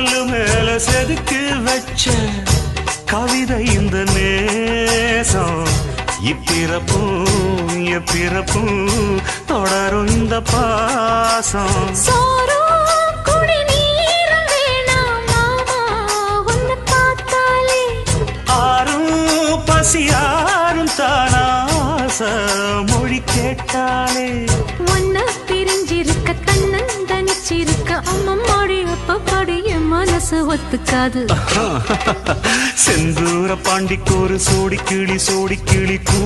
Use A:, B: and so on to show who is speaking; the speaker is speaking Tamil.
A: கல்லு மேல செதுக்கு வச்ச கவிதை இந்த நேசம். இப்பிறப்பும் எப்பிறப்பும் தொடரும் இந்த பாசம். ஆறும் பசியாரும் தானாச மொழி கேட்டாலே
B: ஒன்ன பிரிஞ்சிருக்க தன்னன் தனிச்சிருக்க என் மனசு ஒத்துக்காது.
A: செந்தூர பாண்டிக்கு ஒரு சோடி கிளி சோடி கிளி
B: கூ